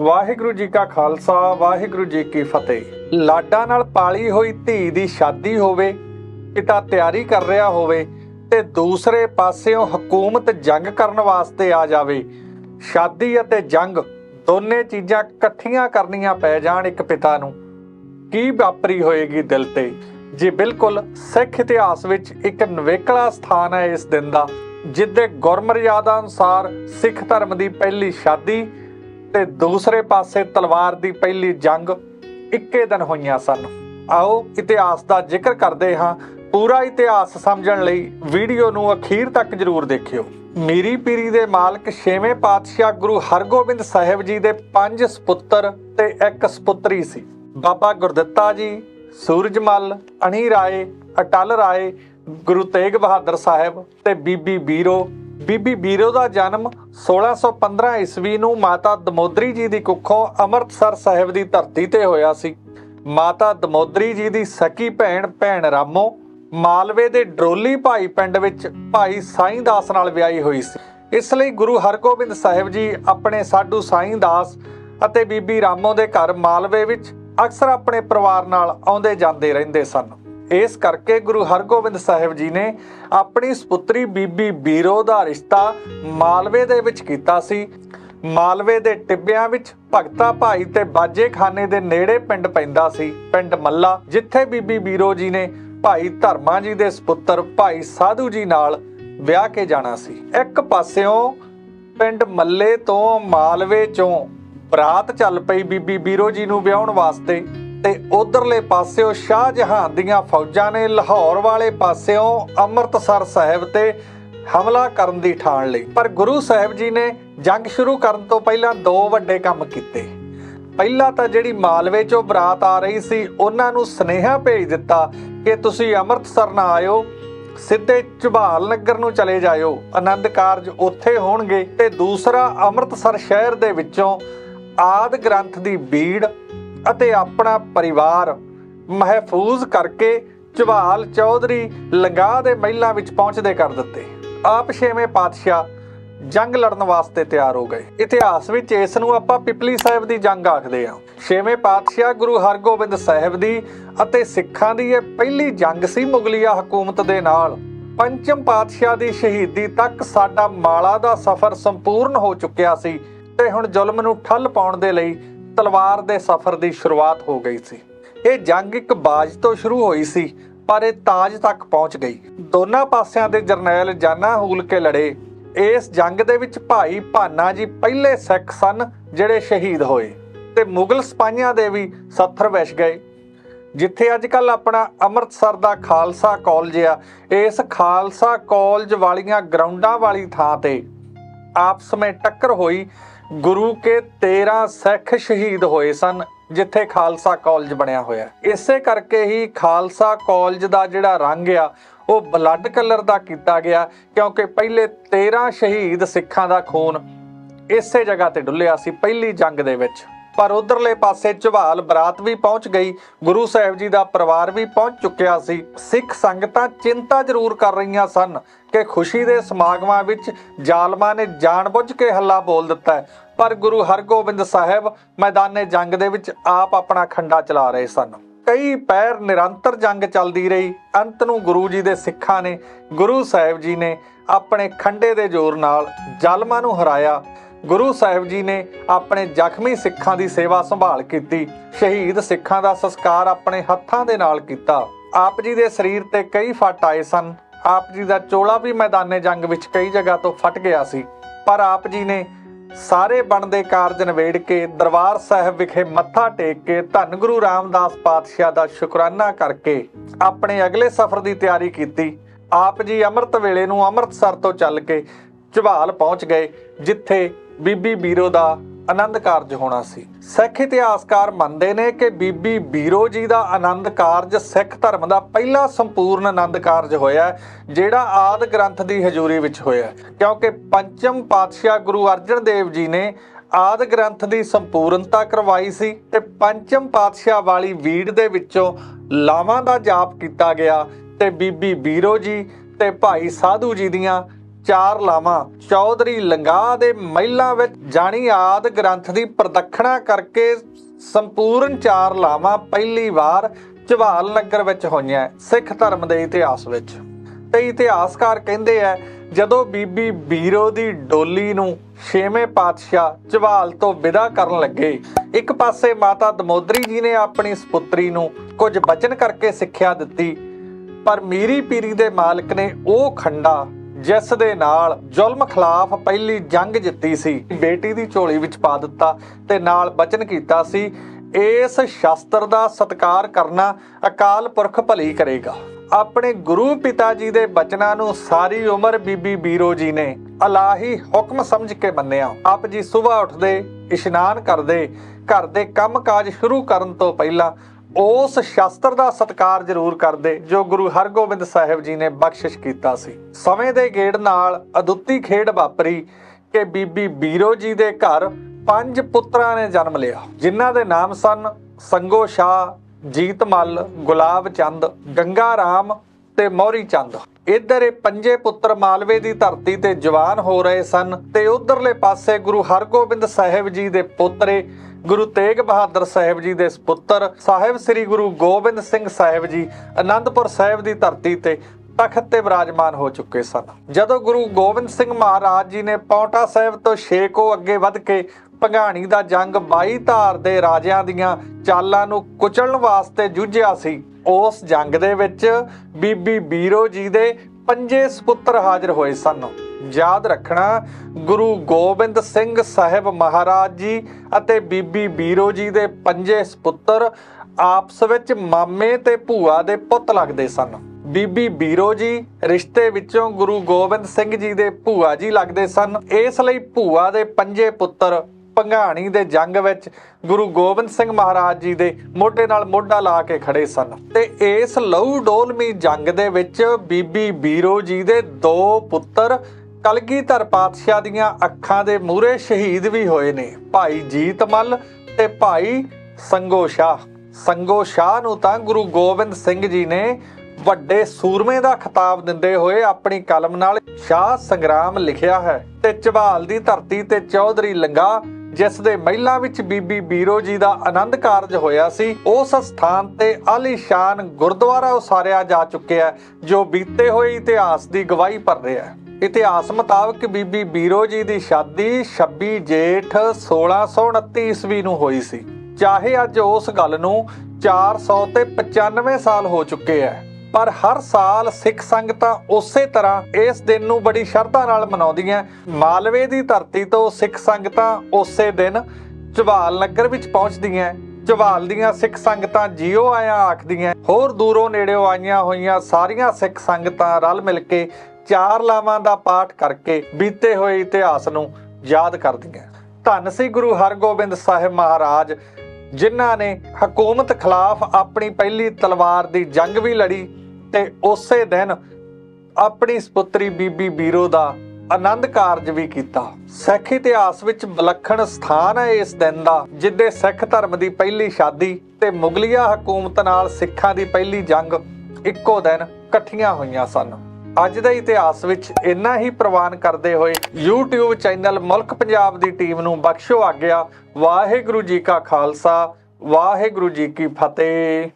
ਵਾਹਿਗੁਰੂ ਜੀ ਕਾ ਖਾਲਸਾ, ਵਾਹਿਗੁਰੂ ਜੀ ਕੀ ਫਤਿਹ। ਲਾਡਾਂ ਨਾਲ ਪਾਲੀ ਹੋਈ ਧੀ ਦੀ ਸ਼ਾਦੀ ਹੋਵੇ, ਪਿਤਾ ਤਿਆਰੀ ਕਰ ਰਿਹਾ ਹੋਵੇ ਤੇ ਦੂਸਰੇ ਪਾਸਿਓਂ ਹਕੂਮਤ ਜੰਗ ਕਰਨ ਵਾਸਤੇ ਆ ਜਾਵੇ। ਸ਼ਾਦੀ ਅਤੇ ਜੰਗ ਦੋਨੇ ਚੀਜ਼ਾਂ ਇਕੱਠੀਆਂ ਕਰਨੀਆਂ ਪੈ ਜਾਣ ਇੱਕ ਪਿਤਾ ਨੂੰ। ਕੀ ਵਾਪਰੀ ਹੋਏਗੀ ਦਿਲ ਤੇ? ਜੀ ਬਿਲਕੁਲ, ਸਿੱਖ ਇਤਿਹਾਸ ਵਿੱਚ ਇੱਕ ਨਵੇਕਲਾ ਸਥਾਨ ਹੈ ਇਸ ਦਿਨ ਦਾ ਜਿੱਦੇ ਗੁਰਮਰਿਆਦਾ ਅਨੁਸਾਰ ਸਿੱਖ ਧਰਮ ਦੀ ਪਹਿਲੀ ਸ਼ਾਦੀ ਤੇ ਦੂਸਰੇ ਪਾਸੇ ਤਲਵਾਰ ਦੀ ਪਹਿਲੀ ਜੰਗ ਇੱਕੇ ਦਿਨ ਹੋਈਆਂ ਸਨ। ਆਓ ਇਤਿਹਾਸ ਦਾ ਜ਼ਿਕਰ ਕਰਦੇ ਹਾਂ। ਪੂਰਾ ਇਤਿਹਾਸ ਸਮਝਣ ਲਈ ਵੀਡੀਓ ਨੂੰ ਅਖੀਰ ਤੱਕ ਜ਼ਰੂਰ ਦੇਖਿਓ। ਮੀਰੀ ਪੀਰੀ ਦੇ ਮਾਲਕ ਛੇਵੇਂ ਪਾਤਸ਼ਾਹ ਗੁਰੂ ਹਰਗੋਬਿੰਦ ਸਾਹਿਬ ਜੀ ਦੇ ਪੰਜ ਸੁਪੁੱਤਰ ਤੇ ਇੱਕ ਸੁਪੁੱਤਰੀ ਸੀ। ਬਾਬਾ ਗੁਰਦਿੱਤਾ ਜੀ ਸੂਰਜਮਲ ਅਣੀ ਰਾਏ, ਅਟਲ ਰਾਏ, ਗੁਰੂ ਤੇਗ ਬਹਾਦਰ ਸਾਹਿਬ ਤੇ ਬੀਬੀ ਬੀਰੋ ਬੀਬੀ ਬੀਰੋ ਦਾ ਜਨਮ 1615 ਈਸਵੀ ਨੂੰ ਮਾਤਾ ਦਮੋਦਰੀ ਜੀ ਦੀ ਕੁੱਖੋਂ ਅੰਮ੍ਰਿਤਸਰ ਸਾਹਿਬ ਦੀ ਧਰਤੀ ਤੇ ਹੋਇਆ ਸੀ। ਮਾਤਾ ਦਮੋਦਰੀ ਜੀ ਦੀ ਸਕੀ ਭੈਣ ਭੈਣ ਰਾਮੋ, ਮਾਲਵੇ ਦੇ ਡਰੋਲੀ ਭਾਈ ਪਿੰਡ ਵਿੱਚ ਭਾਈ ਸਾਈਂ ਦਾਸ ਨਾਲ ਵਿਆਹੀ ਹੋਈ ਸੀ। ਇਸ ਲਈ ਗੁਰੂ ਹਰਗੋਬਿੰਦ ਸਾਹਿਬ ਜੀ ਆਪਣੇ ਸਾਧੂ ਸਾਈਂ ਦਾਸ ਅਤੇ ਬੀਬੀ ਰਾਮੋ ਦੇ ਘਰ ਮਾਲਵੇ ਵਿੱਚ ਅਕਸਰ ਆਪਣੇ ਪਰਿਵਾਰ ਨਾਲ ਆਉਂਦੇ ਜਾਂਦੇ ਰਹਿੰਦੇ ਸਨ। ਇਸ ਕਰਕੇ ਗੁਰੂ ਹਰਗੋਬਿੰਦ ਸਾਹਿਬ ਜੀ ਨੇ ਆਪਣੀ ਸੁਪੁੱਤਰੀ ਬੀਬੀ ਬੀਰੋ ਦਾ ਰਿਸ਼ਤਾ ਮਾਲਵੇ ਦੇ ਵਿੱਚ ਕੀਤਾ ਸੀ। ਮਾਲਵੇ ਦੇ ਟਿੱਬਿਆਂ ਵਿੱਚ ਭਗਤਾ ਭਾਈ ਤੇ ਬਾਜੇ ਖਾਨੇ ਦੇ ਨੇੜੇ ਪਿੰਡ ਪੈਂਦਾ ਸੀ, ਪਿੰਡ ਮੱਲਾ, ਜਿੱਥੇ ਬੀਬੀ ਬੀਰੋ ਜੀ ਨੇ ਭਾਈ ਧਰਮਾ ਜੀ ਦੇ ਸੁਪੁੱਤਰ ਭਾਈ ਸਾਧੂ ਜੀ ਨਾਲ ਵਿਆਹ ਕੇ ਜਾਣਾ ਸੀ। ਇੱਕ ਪਾਸਿਓਂ ਪਿੰਡ ਮੱਲੇ ਤੋਂ ਮਾਲਵੇ ਚੋਂ ਬਰਾਤ ਚੱਲ ਪਈ ਬੀਬੀ ਬੀਰੋ ਜੀ ਨੂੰ ਵਿਆਹਣ ਵਾਸਤੇ। ਤੇ ਉਧਰਲੇ ਪਾਸਿਓਂ ਸ਼ਾਹਜਹਾਨ ਦੀਆਂ ਫੌਜਾਂ ਨੇ ਲਾਹੌਰ ਵਾਲੇ ਪਾਸਿਓਂ ਅੰਮ੍ਰਿਤਸਰ ਸਾਹਿਬ ਤੇ ਹਮਲਾ ਕਰਨ ਦੀ ਠਾਣ ਲਈ। ਪਰ ਗੁਰੂ ਸਾਹਿਬ ਜੀ ਨੇ ਜੰਗ ਸ਼ੁਰੂ ਕਰਨ ਤੋਂ ਪਹਿਲਾਂ ਦੋ ਵੱਡੇ ਕੰਮ ਕੀਤੇ। ਪਹਿਲਾ ਤਾਂ ਜਿਹੜੀ ਮਾਲਵੇ ਚੋਂ ਬਰਾਤ ਆ ਰਹੀ ਸੀ, ਉਹਨਾਂ ਨੂੰ ਸਨੇਹਾ ਭੇਜ ਦਿੱਤਾ ਕਿ ਤੁਸੀਂ ਅੰਮ੍ਰਿਤਸਰ ਨਾ ਆਇਓ, ਸਿੱਧੇ ਝਬਾਲ ਨਗਰ ਨੂੰ ਚਲੇ ਜਾਇਓ। ਆਨੰਦ ਕਾਰਜ ਉੱਥੇ ਹੋਣਗੇ ਤੇ ਦੂਸਰਾ ਅੰਮ੍ਰਿਤਸਰ ਸ਼ਹਿਰ ਦੇ ਵਿੱਚੋਂ ਆਦ ਗ੍ਰੰਥ ਦੀ ਬੀੜ ਅਤੇ ਆਪਣਾ ਪਰਿਵਾਰ ਮਹਿਫੂਜ਼ ਕਰਕੇ ਝਬਾਲ ਚੌਧਰੀ ਲੰਗਾ ਦੇ ਮਹਿਲਾਂ ਵਿੱਚ ਪਹੁੰਚਦੇ ਕਰ ਦਿੱਤੇ। ਆਪ ਛੇਵੇਂ ਪਾਤਸ਼ਾਹ ਜੰਗ ਲੜਨ ਵਾਸਤੇ ਤਿਆਰ ਹੋ ਗਏ। ਇਤਿਹਾਸ ਵਿੱਚ ਇਸ ਨੂੰ ਆਪਾਂ ਪਿਪਲੀ ਸਾਹਿਬ ਦੀ ਜੰਗ ਆਖਦੇ ਹਾਂ। ਛੇਵੇਂ ਪਾਤਸ਼ਾਹ ਗੁਰੂ ਹਰਗੋਬਿੰਦ ਸਾਹਿਬ ਦੀ ਅਤੇ ਸਿੱਖਾਂ ਦੀ ਇਹ ਪਹਿਲੀ ਜੰਗ ਸੀ ਮੁਗਲੀਆ ਹਕੂਮਤ ਦੇ ਨਾਲ। ਪੰਚਮ ਪਾਤਸ਼ਾਹ ਦੀ ਸ਼ਹੀਦੀ ਤੱਕ ਸਾਡਾ ਮਾਲਾ ਦਾ ਸਫ਼ਰ ਸੰਪੂਰਨ ਹੋ ਚੁੱਕਿਆ ਸੀ ਤੇ ਹੁਣ ਜ਼ੁਲਮ ਨੂੰ ਠੱਲ ਪਾਉਣ ਦੇ ਲਈ ਤਲਵਾਰ ਦੇ ਸਫ਼ਰ ਦੀ ਸ਼ੁਰੂਆਤ ਹੋ ਗਈ ਸੀ। ਇਹ ਜੰਗ ਇੱਕ ਬਾਜ ਤੋਂ ਸ਼ੁਰੂ ਹੋਈ ਸੀ, ਪਰ ਇਹ ਤਾਜ ਤੱਕ ਪਹੁੰਚ ਗਈ। ਦੋਨਾਂ ਪਾਸਿਆਂ ਦੇ ਜਰਨੈਲ ਜਾਨਾ ਹੂਲ ਕੇ ਲੜੇ। ਇਸ ਜੰਗ ਦੇ ਵਿੱਚ ਭਾਈ ਭਾਨਾ ਜੀ ਪਹਿਲੇ ਸਿੱਖ ਸਨ, ਜਿਹੜੇ ਸ਼ਹੀਦ ਹੋਏ। ਤੇ ਮੁਗਲ ਸਿਪਾਹੀਆਂ ਦੇ ਵੀ ਸੱਥਰ ਵਿਛ ਗਏ। ਜਿੱਥੇ ਅੱਜ ਕੱਲ ਆਪਣਾ ਅੰਮ੍ਰਿਤਸਰ ਦਾ ਖਾਲਸਾ ਕਾਲਜ ਆ, ਇਸ ਖਾਲਸਾ ਕਾਲਜ ਵਾਲੀਆਂ ਗਰਾਊਂਡਾਂ ਵਾਲੀ ਥਾਂ ਤੇ ਆਪਸ ਵਿੱਚ ਟੱਕਰ ਹੋਈ। ਗੁਰੂ ਕੇ 13 ਸਿੱਖ ਸ਼ਹੀਦ ਹੋਏ ਸਨ, ਜਿੱਥੇ ਖਾਲਸਾ ਕਾਲਜ ਬਣਿਆ ਹੋਇਆ ਇਸੇ ਕਰਕੇ ਹੀ ਖਾਲਸਾ ਕਾਲਜ ਦਾ ਜਿਹੜਾ ਰੰਗ ਆ, ਉਹ ਬਲੱਡ ਕਲਰ ਦਾ ਕੀਤਾ ਗਿਆ, ਕਿਉਂਕਿ ਪਹਿਲੇ 13 ਸ਼ਹੀਦ ਸਿੱਖਾਂ ਦਾ ਖੂਨ ਇਸੇ ਜਗ੍ਹਾ ਤੇ ਡੁੱਲਿਆ ਸੀ, ਪਹਿਲੀ ਜੰਗ ਦੇ ਵਿੱਚ। ਪਰ ਉਧਰਲੇ ਪਾਸੇ ਝਵਾਲ ਬਰਾਤ ਵੀ ਪਹੁੰਚ ਗਈ। ਗੁਰੂ ਸਾਹਿਬ ਜੀ ਦਾ ਪਰਿਵਾਰ ਵੀ ਪਹੁੰਚ ਚੁੱਕਿਆ ਸੀ। ਸਿੱਖ ਸੰਗਤਾਂ ਚਿੰਤਾ ਜ਼ਰੂਰ ਕਰ ਰਹੀਆਂ ਸਨ ਕਿ ਖੁਸ਼ੀ ਦੇ ਸਮਾਗਮਾਂ ਵਿੱਚ ਜ਼ਾਲਮਾਂ ਨੇ ਜਾਣਬੁੱਝ ਕੇ ਹੱਲਾ ਬੋਲ ਦਿੱਤਾ ਹੈ। ਪਰ ਗੁਰੂ ਹਰਗੋਬਿੰਦ ਸਾਹਿਬ ਮੈਦਾਨੇ ਜੰਗ ਦੇ ਵਿੱਚ ਆਪ ਆਪਣਾ ਖੰਡਾ ਚਲਾ ਰਹੇ ਸਨ। ਕਈ ਪੈਰ ਨਿਰੰਤਰ ਜੰਗ ਚੱਲਦੀ ਰਹੀ। ਅੰਤ ਨੂੰ ਗੁਰੂ ਜੀ ਦੇ ਸਿੱਖਾਂ ਨੇ, ਗੁਰੂ ਸਾਹਿਬ ਜੀ ਨੇ ਆਪਣੇ ਖੰਡੇ ਦੇ ਜ਼ੋਰ ਨਾਲ ਜ਼ਾਲਮਾਂ ਨੂੰ ਹਰਾਇਆ। ਗੁਰੂ ਸਾਹਿਬ ਜੀ ਨੇ ਆਪਣੇ ਜ਼ਖਮੀ ਸਿੱਖਾਂ ਦੀ ਸੇਵਾ ਸੰਭਾਲ ਕੀਤੀ, ਸ਼ਹੀਦ ਸਿੱਖਾਂ ਦਾ ਸੰਸਕਾਰ ਆਪਣੇ ਹੱਥਾਂ ਦੇ ਨਾਲ ਕੀਤਾ। ਆਪ ਜੀ ਦੇ ਸਰੀਰ ਤੇ ਕਈ ਫੱਟ ਆਏ ਸਨ। ਆਪ ਜੀ ਦਾ ਚੋਲਾ ਵੀ ਮੈਦਾਨੇ ਜੰਗ ਵਿੱਚ ਕਈ ਜਗ੍ਹਾ ਤੋਂ ਫਟ ਗਿਆ ਸੀ। ਪਰ ਆਪ ਜੀ ਨੇ ਸਾਰੇ ਬਣਦੇ ਕਾਰਜ ਨਿਬੇੜ ਕੇ, ਦਰਬਾਰ ਸਾਹਿਬ ਵਿਖੇ ਮੱਥਾ ਟੇਕ ਕੇ, ਧੰਨ ਗੁਰੂ ਰਾਮਦਾਸ ਪਾਤਸ਼ਾਹ ਦਾ ਸ਼ੁਕਰਾਨਾ ਕਰਕੇ ਆਪਣੇ ਅਗਲੇ ਸਫ਼ਰ ਦੀ ਤਿਆਰੀ ਕੀਤੀ। ਆਪ ਜੀ ਅੰਮ੍ਰਿਤ ਵੇਲੇ ਨੂੰ ਅੰਮ੍ਰਿਤਸਰ ਤੋਂ ਚੱਲ ਕੇ ਝਬਾਲ ਪਹੁੰਚ ਗਏ, ਜਿੱਥੇ ਬੀਬੀ ਬੀਰੋ ਦਾ ਆਨੰਦ ਕਾਰਜ ਹੋਣਾ ਸੀ। ਸਿੱਖ ਇਤਿਹਾਸਕਾਰ ਮੰਨਦੇ ਨੇ ਕਿ ਬੀਬੀ ਬੀਰੋ ਜੀ ਦਾ ਆਨੰਦ ਕਾਰਜ ਸਿੱਖ ਧਰਮ ਦਾ ਪਹਿਲਾ ਸੰਪੂਰਨ ਆਨੰਦ ਕਾਰਜ ਹੋਇਆ ਜਿਹੜਾ ਆਦ ਗ੍ਰੰਥ ਦੀ ਹਜ਼ੂਰੀ ਵਿੱਚ ਹੋਇਆ ਕਿਉਂਕਿ ਪੰਚਮ ਪਾਤਸ਼ਾਹ ਗੁਰੂ ਅਰਜਨ ਦੇਵ ਜੀ ਨੇ ਆਦ ਗ੍ਰੰਥ ਦੀ ਸੰਪੂਰਨਤਾ ਕਰਵਾਈ ਸੀ ਤੇ ਪੰਚਮ ਪਾਤਸ਼ਾਹ ਵਾਲੀ ਵੀੜ ਦੇ ਵਿੱਚੋਂ ਲਾਵਾਂ ਦਾ ਜਾਪ ਕੀਤਾ ਗਿਆ ਤੇ ਬੀਬੀ ਬੀਰੋ ਜੀ ਤੇ ਭਾਈ ਸਾਧੂ ਜੀ ਦੀਆਂ ਚਾਰ ਲਾਵਾਂ। ਚੌਧਰੀ ਲੰਗਾ ਦੇ ਮਹਿਲਾਂ ਵਿੱਚ ਜਾਣੀ ਆਦ ਗ੍ਰੰਥ ਦੀ ਪ੍ਰਦਖਣਾ ਕਰਕੇ ਸੰਪੂਰਨ ਚਾਰ ਲਾਵਾਂ ਪਹਿਲੀ ਵਾਰ ਝਵਾਲ ਨਗਰ ਵਿੱਚ ਹੋਈਆਂ ਸਿੱਖ ਧਰਮ ਦੇ ਇਤਿਹਾਸ ਵਿੱਚ। ਤੇ ਇਤਿਹਾਸਕਾਰ ਕਹਿੰਦੇ ਆ, ਜਦੋਂ ਬੀਬੀ ਬੀਰੋ ਦੀ ਡੋਲੀ ਨੂੰ ਛੇਵੇਂ ਪਾਤਸ਼ਾਹ ਝਵਾਲ ਤੋਂ ਵਿਦਾ ਕਰਨ ਲੱਗੇ, ਇੱਕ ਪਾਸੇ ਮਾਤਾ ਦਮੋਦਰੀ ਜੀ ਨੇ ਆਪਣੀ ਸੁਪੁੱਤਰੀ ਨੂੰ ਕੁਝ ਬਚਨ ਕਰਕੇ ਸਿੱਖਿਆ ਦਿੱਤੀ, ਪਰ ਮੀਰੀ ਪੀਰੀ ਦੇ ਮਾਲਕ ਨੇ ਉਹ ਖੰਡਾ ਜਿਸ ਦੇ ਨਾਲ ਜ਼ੁਲਮ ਖਿਲਾਫ ਪਹਿਲੀ ਜੰਗ ਜਿੱਤੀ ਸੀ, ਬੇਟੀ ਦੀ ਝੋਲੀ ਵਿੱਚ ਪਾ ਦਿੱਤਾ ਤੇ ਨਾਲ ਬਚਨ ਕੀਤਾ ਸੀ, ਇਸ ਸ਼ਸਤਰ ਦਾ ਸਤਕਾਰ ਕਰਨਾ ਅਕਾਲ ਪੁਰਖ ਭਲੀ ਕਰੇਗਾ। ਆਪਣੇ ਗੁਰੂ ਪਿਤਾ ਜੀ ਦੇ ਬਚਨਾਂ ਨੂੰ ਸਾਰੀ ਉਮਰ ਬੀਬੀ ਬੀਰੋ ਜੀ ਨੇ ਅਲਾਹੀ ਹੁਕਮ ਸਮਝ ਕੇ ਮੰਨਿਆ। ਆਪ ਜੀ ਸਵੇਰ ਉੱਠਦੇ, ਇਸ਼ਨਾਨ ਕਰਦੇ, ਘਰ ਦੇ ਕੰਮਕਾਜ ਸ਼ੁਰੂ ਕਰਨ ਤੋਂ ਪਹਿਲਾਂ ਉਸ ਸ਼ਸਤਰ ਦਾ ਸਤਕਾਰ ਜ਼ਰੂਰ ਕਰਦੇ ਜੋ ਗੁਰੂ ਹਰਗੋਬਿੰਦ ਸਾਹਿਬ ਜੀ ਨੇ ਬਖਸ਼ਿਸ਼ ਕੀਤਾ ਸੀ। ਸਮੇਂ ਦੇ ਗੇੜ ਨਾਲ ਅਦੁੱਤੀ ਖੇਡ ਵਾਪਰੀ ਕਿ ਬੀਬੀ ਬੀਰੋ ਜੀ ਦੇ ਘਰ ਪੰਜ ਪੁੱਤਰਾਂ ਨੇ ਜਨਮ ਲਿਆ, ਜਿਨ੍ਹਾਂ ਦੇ ਨਾਮ ਸਨ ਸੰਗੋ ਸ਼ਾਹ ਜੀਤਮਲ ਗੁਲਾਬ ਚੰਦ, ਗੰਗਾ ਰਾਮ ਤੇ ਮੌਰੀ ਚੰਦ। ਇੱਧਰ ਇਹ ਪੰਜੇ ਪੁੱਤਰ ਮਾਲਵੇ ਦੀ ਧਰਤੀ ਤੇ ਜਵਾਨ ਹੋ ਰਹੇ ਸਨ ਤੇ ਉਧਰਲੇ ਪਾਸੇ ਗੁਰੂ ਹਰਗੋਬਿੰਦ ਸਾਹਿਬ ਜੀ ਦੇ ਪੋਤਰੇ ਗੁਰੂ ਤੇਗ ਬਹਾਦਰ ਸਾਹਿਬ ਜੀ ਦੇ ਸੁਪੁੱਤਰ ਸਾਹਿਬ ਸ੍ਰੀ ਗੁਰੂ ਗੋਬਿੰਦ ਸਿੰਘ ਸਾਹਿਬ ਜੀ ਅਨੰਦਪੁਰ ਸਾਹਿਬ ਦੀ ਧਰਤੀ ਤੇ ਤਖਤ ਤੇ ਵਿਰਾਜਮਾਨ ਹੋ ਚੁੱਕੇ ਸਨ। ਜਦੋਂ ਗੁਰੂ ਗੋਬਿੰਦ ਸਿੰਘ ਮਹਾਰਾਜ ਜੀ ਨੇ ਪੌਂਟਾ ਸਾਹਿਬ ਤੋਂ ਛੇਕੋ ਅੱਗੇ ਵੱਧ ਕੇ ਭੰਗਾਣੀ ਦਾ ਜੰਗ 22 ਧਾਰ ਦੇ ਰਾਜਿਆਂ ਦੀਆਂ ਚਾਲਾਂ ਨੂੰ ਕੁਚਲਣ ਵਾਸਤੇ ਜੂਝਿਆ ਸੀ ਉਸ ਜੰਗ ਦੇ ਵਿੱਚ ਬੀਬੀ ਬੀਰੋ ਜੀ ਦੇ ਪੰਜੇ ਸੁਪੁੱਤਰ ਹਾਜ਼ਰ ਹੋਏ ਸਨ। ਯਾਦ ਰੱਖਣਾ, ਗੁਰੂ ਗੋਬਿੰਦ ਸਿੰਘ ਸਾਹਿਬ ਮਹਾਰਾਜ ਜੀ ਅਤੇ ਬੀਬੀ ਬੀਰੋ ਜੀ ਦੇ ਪੰਜੇ ਸੁਪੁੱਤਰ ਆਪਸ ਵਿੱਚ ਮਾਮੇ ਤੇ ਭੂਆ ਦੇ ਪੁੱਤ ਲੱਗਦੇ ਸਨ। ਬੀਬੀ ਬੀਰੋ ਜੀ ਰਿਸ਼ਤੇ ਵਿੱਚੋਂ ਗੁਰੂ ਗੋਬਿੰਦ ਸਿੰਘ ਜੀ ਦੇ ਭੂਆ ਜੀ ਲੱਗਦੇ ਸਨ। ਇਸ ਲਈ ਭੂਆ ਦੇ ਪੰਜੇ ਪੁੱਤਰ ਪੰਘਾਣੀ ਦੇ ਜੰਗ ਵਿੱਚ ਗੁਰੂ ਗੋਬਿੰਦ ਸਿੰਘ ਮਹਾਰਾਜ ਜੀ ਦੇ ਮੋਢੇ ਨਾਲ ਮੋਢਾ ਲਾ ਕੇ ਖੜੇ ਸਨ। ਤੇ ਇਸ ਲਹੂ ਡੋਲਮੀ ਜੰਗ ਦੇ ਵਿੱਚ ਬੀਬੀ ਬੀਰੋ ਜੀ ਦੇ ਦੋ ਪੁੱਤਰ ਕਲਗੀਧਰ ਪਾਤਸ਼ਾਹ ਦੀਆਂ ਅੱਖਾਂ ਦੇ ਮੂਹਰੇ ਸ਼ਹੀਦ ਵੀ ਹੋਏ ਨੇ। ਭਾਈ ਜੀਤਮਲ ਤੇ ਭਾਈ ਸੰਗੋ ਸ਼ਾਹ। ਸੰਗੋ ਸ਼ਾਹ ਨੂੰ ਤਾਂ ਗੁਰੂ ਗੋਬਿੰਦ ਸਿੰਘ ਜੀ ਨੇ ਵੱਡੇ ਸੂਰਮੇ ਦਾ ਖਿਤਾਬ ਦਿੰਦੇ ਹੋਏ ਆਪਣੀ ਕਲਮ ਨਾਲ ਸ਼ਾਹ ਸੰਗਰਾਮ ਲਿਖਿਆ ਹੈ। ਤੇ ਝਬਾਲ ਦੀ ਧਰਤੀ ਤੇ ਚੌਧਰੀ ਲੰਗਾ ਜਿਸ ਦੇ ਮਹਿਲਾ ਵਿੱਚ ਬੀਬੀ ਬੀਰੋ ਜੀ ਦਾ ਆਨੰਦ ਕਾਰਜ ਹੋਇਆ ਸੀ, ਉਸ ਸਥਾਨ ਤੇ ਆਲੀਸ਼ਾਨ ਗੁਰਦੁਆਰਾ ਉਸਾਰਿਆ ਜਾ ਚੁੱਕਿਆ ਜੋ ਬੀਤੇ ਹੋਏ ਇਤਿਹਾਸ ਦੀ ਗਵਾਹੀ ਭਰ ਰਿਹਾ ਹੈ। ਇਤਿਹਾਸ ਮੁਤਾਬਕ ਬੀਬੀ ਬੀਰੋ ਜੀ ਦੀ ਸ਼ਾਦੀ 26 ਜੇਠ 1629 ਈਸਵੀ ਨੂੰ ਹੋਈ ਸੀ। ਚਾਹੇ ਅੱਜ ਉਸ ਗੱਲ ਨੂੰ 400 ਤੇ 95 ਸਾਲ ਹੋ ਚੁੱਕੇ ਹੈ। ਪਰ ਹਰ ਸਾਲ ਸਿੱਖ ਸੰਗਤਾਂ ਉਸੇ ਤਰ੍ਹਾਂ ਇਸ ਦਿਨ ਨੂੰ ਬੜੀ ਸ਼ਰਧਾ ਨਾਲ ਮਨਾਉਂਦੀਆਂ। ਮਾਲਵੇ ਦੀ ਧਰਤੀ ਤੋਂ ਸਿੱਖ ਸੰਗਤਾਂ ਉਸੇ ਦਿਨ ਝਵਾਲ ਨਗਰ ਵਿੱਚ ਪਹੁੰਚਦੀਆਂ। ਝਵਾਲ ਦੀਆਂ ਸਿੱਖ ਸੰਗਤਾਂ ਜੀਓ ਆਇਆ ਆਖਦੀਆਂ। ਹੋਰ ਦੂਰੋਂ ਨੇੜਿਓਂ ਆਈਆਂ ਹੋਈਆਂ ਸਾਰੀਆਂ ਸਿੱਖ ਸੰਗਤਾਂ ਰਲ ਮਿਲ ਕੇ ਚਾਰ ਲਾਵਾਂ ਦਾ ਪਾਠ ਕਰਕੇ ਬੀਤੇ ਹੋਏ ਇਤਿਹਾਸ ਨੂੰ ਯਾਦ ਕਰਦੀਆਂ। ਧੰਨ ਸ੍ਰੀ ਗੁਰੂ ਹਰਗੋਬਿੰਦ ਸਾਹਿਬ ਮਹਾਰਾਜ, ਜਿਨ੍ਹਾਂ ਨੇ ਹਕੂਮਤ ਖਿਲਾਫ ਆਪਣੀ ਪਹਿਲੀ ਤਲਵਾਰ ਦੀ ਜੰਗ ਵੀ ਲੜੀ। ਤੇ ਉਸੇ ਦਿਨ ਆਪਣੀ ਸੁਪੁੱਤਰੀ ਬੀਬੀ ਬੀਰੋ ਦਾ ਆਨੰਦ ਕਾਰਜ ਵੀ ਕੀਤਾ। ਸਿੱਖ ਇਤਿਹਾਸ ਵਿੱਚ ਵਿਲੱਖਣ ਸਥਾਨ ਹੈ ਇਸ ਦਿਨ ਦਾ, ਜਿੱਦੇ ਸਿੱਖ ਧਰਮ ਦੀ ਪਹਿਲੀ ਸ਼ਾਦੀ ਤੇ ਮੁਗਲਿਆ ਹਕੂਮਤ ਨਾਲ ਸਿੱਖਾਂ ਦੀ ਪਹਿਲੀ ਜੰਗ ਇੱਕੋ ਦਿਨ ਇਕੱਠੀਆਂ ਹੋਈਆਂ ਸਨ। ਅੱਜ ਦੇ ਇਤਿਹਾਸ ਵਿੱਚ ਇੰਨਾ ਹੀ ਪ੍ਰਵਾਨ ਕਰਦੇ ਹੋਏ YouTube ਚੈਨਲ ਮੁਲਕ ਪੰਜਾਬ ਦੀ ਟੀਮ ਨੂੰ ਬਖਸ਼ੋ ਆਗਿਆ। ਵਾਹਿਗੁਰੂ ਜੀ ਕਾ ਖਾਲਸਾ, ਵਾਹਿਗੁਰੂ ਜੀ ਕੀ ਫਤਿਹ।